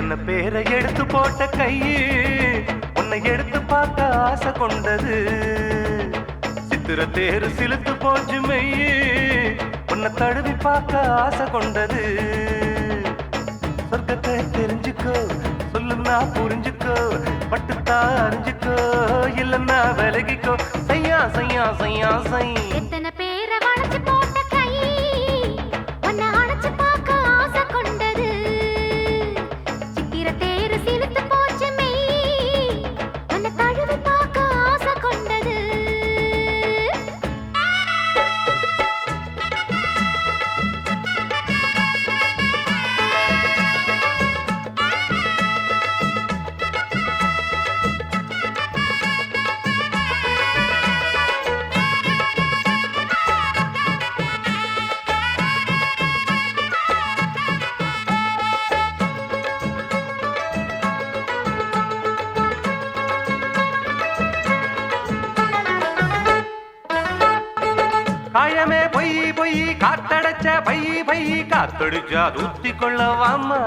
என்ன பேரை எடுத்து போட்ட கையே உன்னை எடுத்து பார்க்க ஆசை கொண்டது. சித்திர தேரு சிலுத்து போச்சு மெய் உன்னை தழுவி பார்க்க ஆசை கொண்டது. சொர்க்கத்தை தெரிஞ்சுக்கோ சொல்லுன்னா புரிஞ்சுக்கோ பட்டுத்தா அறிஞ்சுக்கோ இல்லைன்னா விலகிக்கோ. சையா சையா. சையா காயமே பொய் பொய் காத்தடைச்ச பை பை காத்தடிச்சா தூத்தி கொள்ளவாமா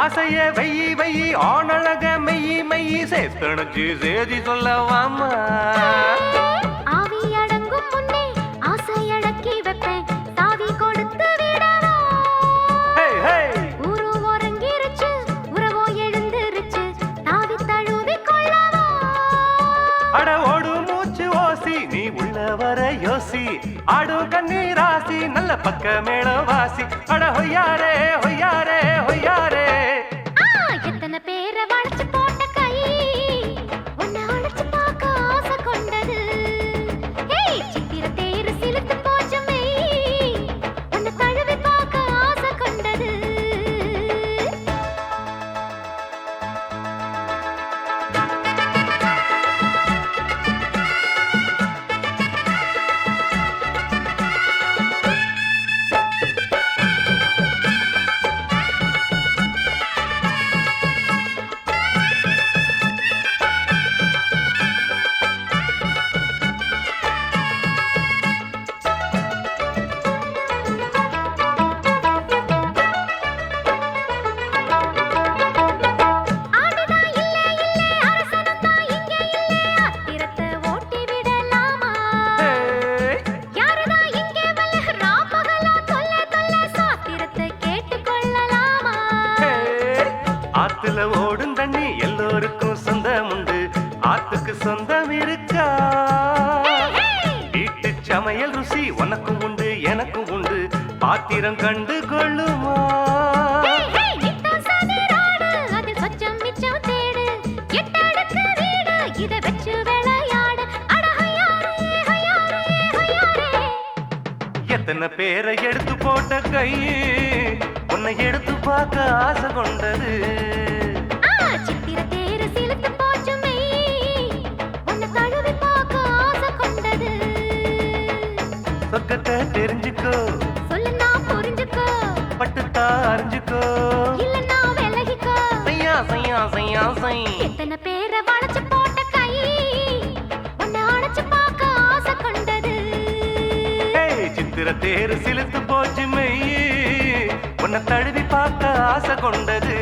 ஆசைய வெயி வெயி ஆணழக மெய் மெய் சேத்தணைச்சு சேதி சொல்லவாமா? ஆடு கண்ணீராசி நல்ல பக்க மேளவாசி. அட ஹொய்யாரே ஹொய்யாரே ஹொய்யாரே. ஆத்துல ஓடும் தண்ணி எல்லோருக்கும் சொந்தம் உண்டு ஆத்துக்கு சொந்தம் இருக்கா? வீட்டு சமையல் ருசி உனக்கும் உண்டு எனக்கும் உண்டு. பாத்திரம் கண்டு கொள்ளுமா? எத்தனை பேரை எடுத்து போட்ட கை உன்னை எடுத்து பார்க்க ஆசை கொண்டது. சொர்க்கத்தை தெரிஞ்சுக்கோ. சொல்லுன்னா புரிஞ்சுக்கோ, பட்டுத்தா அறிஞ்சுக்கோ. இல்லைன்னா விலகிக்கோ. சையா சையா சையா சை. எத்தனை பேரை வளைச்சு போட்ட கை? உன்னை அணைச்சு பார்க்க ஆசை கொண்டது. சித்திர தேரு சிலுத்து போச்சு மெய். உன்னை தழுவி பார்க்க ஆசை கொண்டது.